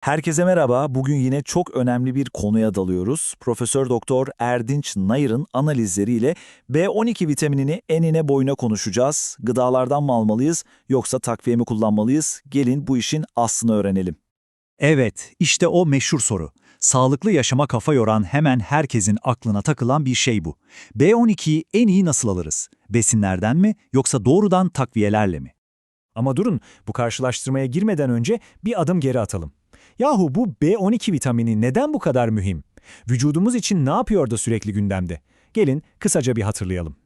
Herkese merhaba. Bugün yine çok önemli bir konuya dalıyoruz. Profesör Doktor Erdinç Nayır'ın analizleriyle B12 vitaminini enine boyuna konuşacağız. Gıdalardan mı almalıyız yoksa takviye mi kullanmalıyız? Gelin bu işin aslını öğrenelim. Evet, işte o meşhur soru. Sağlıklı yaşama kafa yoran hemen herkesin aklına takılan bir şey bu. B12'yi en iyi nasıl alırız? Besinlerden mi yoksa doğrudan takviyelerle mi? Ama durun, bu karşılaştırmaya girmeden önce bir adım geri atalım. Yahu bu B12 vitamini neden bu kadar mühim? Vücudumuz için ne yapıyor da sürekli gündemde? Gelin kısaca bir hatırlayalım.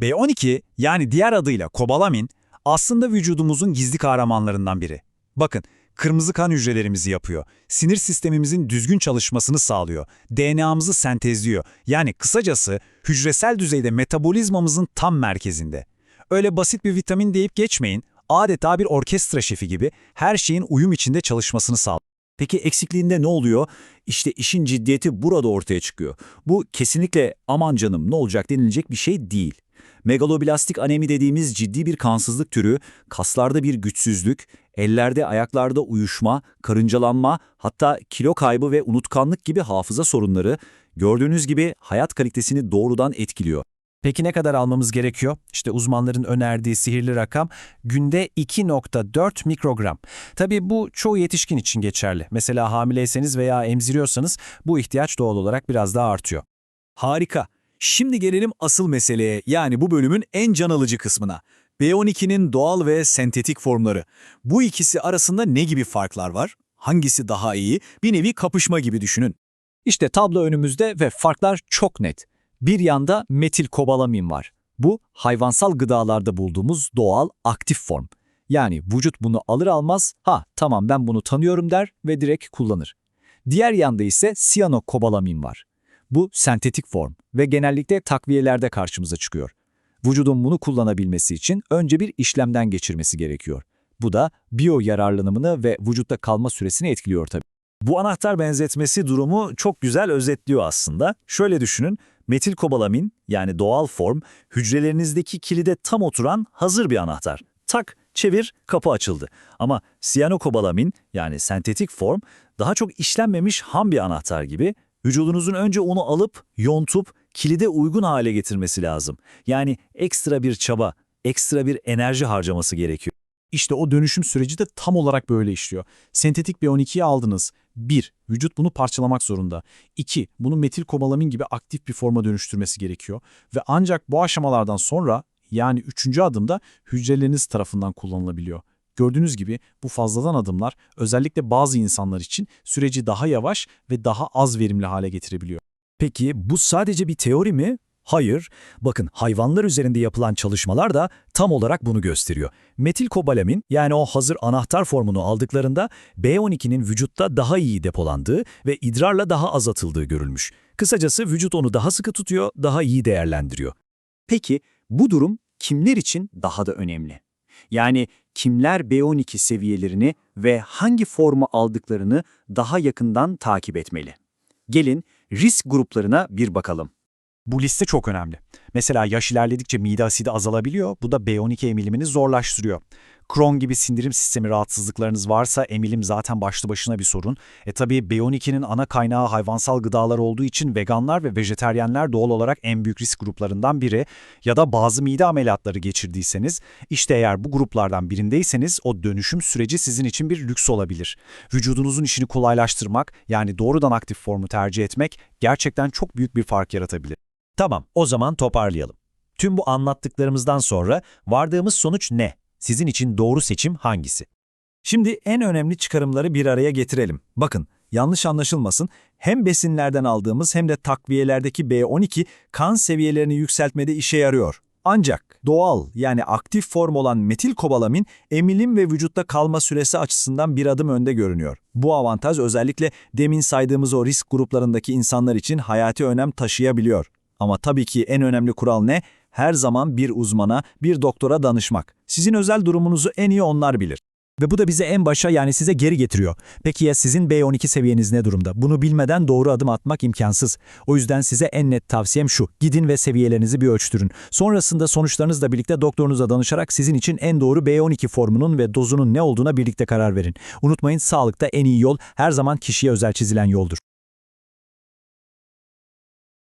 B12 yani diğer adıyla kobalamin aslında vücudumuzun gizli kahramanlarından biri. Bakın, kırmızı kan hücrelerimizi yapıyor, sinir sistemimizin düzgün çalışmasını sağlıyor, DNA'mızı sentezliyor. Yani kısacası hücresel düzeyde metabolizmamızın tam merkezinde. Öyle basit bir vitamin deyip geçmeyin, adeta bir orkestra şefi gibi her şeyin uyum içinde çalışmasını sağlıyor. Peki eksikliğinde ne oluyor? İşte işin ciddiyeti burada ortaya çıkıyor. Bu kesinlikle aman canım ne olacak denilecek bir şey değil. Megaloblastik anemi dediğimiz ciddi bir kansızlık türü, kaslarda bir güçsüzlük, ellerde ayaklarda uyuşma, karıncalanma, hatta kilo kaybı ve unutkanlık gibi hafıza sorunları, gördüğünüz gibi hayat kalitesini doğrudan etkiliyor. Peki ne kadar almamız gerekiyor? İşte uzmanların önerdiği sihirli rakam günde 2.4 mikrogram. Tabii bu çoğu yetişkin için geçerli. Mesela hamileyseniz veya emziriyorsanız bu ihtiyaç doğal olarak biraz daha artıyor. Harika. Şimdi gelelim asıl meseleye yani bu bölümün en can alıcı kısmına. B12'nin doğal ve sentetik formları. Bu ikisi arasında ne gibi farklar var? Hangisi daha iyi? Bir nevi kapışma gibi düşünün. İşte tablo önümüzde ve farklar çok net. Bir yanda metil kobalamin var. Bu hayvansal gıdalarda bulduğumuz doğal aktif form. Yani vücut bunu alır almaz, ha tamam ben bunu tanıyorum der ve direkt kullanır. Diğer yanda ise siyanokobalamin var. Bu sentetik form ve genellikle takviyelerde karşımıza çıkıyor. Vücudun bunu kullanabilmesi için önce bir işlemden geçirmesi gerekiyor. Bu da biyo yararlanımını ve vücutta kalma süresini etkiliyor tabii. Bu anahtar benzetmesi durumu çok güzel özetliyor aslında. Şöyle düşünün, metilkobalamin yani doğal form hücrelerinizdeki kilide tam oturan hazır bir anahtar. Tak, çevir, kapı açıldı. Ama siyanokobalamin yani sentetik form daha çok işlenmemiş ham bir anahtar gibi vücudunuzun önce onu alıp, yontup, kilide uygun hale getirmesi lazım. Yani ekstra bir çaba, ekstra bir enerji harcaması gerekiyor. İşte o dönüşüm süreci de tam olarak böyle işliyor. Sentetik B12'yi aldınız. 1. Vücut bunu parçalamak zorunda. 2. Bunu metil kobalamin gibi aktif bir forma dönüştürmesi gerekiyor. Ve ancak bu aşamalardan sonra yani 3. adımda hücreleriniz tarafından kullanılabiliyor. Gördüğünüz gibi bu fazladan adımlar özellikle bazı insanlar için süreci daha yavaş ve daha az verimli hale getirebiliyor. Peki bu sadece bir teori mi? Hayır. Bakın hayvanlar üzerinde yapılan çalışmalar da tam olarak bunu gösteriyor. Metilkobalamin yani o hazır anahtar formunu aldıklarında B12'nin vücutta daha iyi depolandığı ve idrarla daha az atıldığı görülmüş. Kısacası vücut onu daha sıkı tutuyor, daha iyi değerlendiriyor. Peki bu durum kimler için daha da önemli? Yani kimler B12 seviyelerini ve hangi formu aldıklarını daha yakından takip etmeli? Gelin risk gruplarına bir bakalım. Bu liste çok önemli. Mesela yaş ilerledikçe mide asidi azalabiliyor, bu da B12 emilimini zorlaştırıyor. Crohn gibi sindirim sistemi rahatsızlıklarınız varsa emilim zaten başlı başına bir sorun. E tabii B12'nin ana kaynağı hayvansal gıdalar olduğu için veganlar ve vejeteryenler doğal olarak en büyük risk gruplarından biri. Ya da bazı mide ameliyatları geçirdiyseniz, işte eğer bu gruplardan birindeyseniz o dönüşüm süreci sizin için bir lüks olabilir. Vücudunuzun işini kolaylaştırmak, yani doğrudan aktif formu tercih etmek gerçekten çok büyük bir fark yaratabilir. Tamam, o zaman toparlayalım. Tüm bu anlattıklarımızdan sonra vardığımız sonuç ne? Sizin için doğru seçim hangisi? Şimdi en önemli çıkarımları bir araya getirelim. Bakın, yanlış anlaşılmasın, hem besinlerden aldığımız hem de takviyelerdeki B12 kan seviyelerini yükseltmede işe yarıyor. Ancak doğal yani aktif form olan metilkobalamin emilim ve vücutta kalma süresi açısından bir adım önde görünüyor. Bu avantaj özellikle demin saydığımız o risk gruplarındaki insanlar için hayati önem taşıyabiliyor. Ama tabii ki en önemli kural ne? Her zaman bir uzmana, bir doktora danışmak. Sizin özel durumunuzu en iyi onlar bilir. Ve bu da bize en başa yani size geri getiriyor. Peki ya sizin B12 seviyeniz ne durumda? Bunu bilmeden doğru adım atmak imkansız. O yüzden size en net tavsiyem şu. Gidin ve seviyelerinizi bir ölçtürün. Sonrasında sonuçlarınızla birlikte doktorunuza danışarak sizin için en doğru B12 formunun ve dozunun ne olduğuna birlikte karar verin. Unutmayın sağlıkta en iyi yol her zaman kişiye özel çizilen yoldur.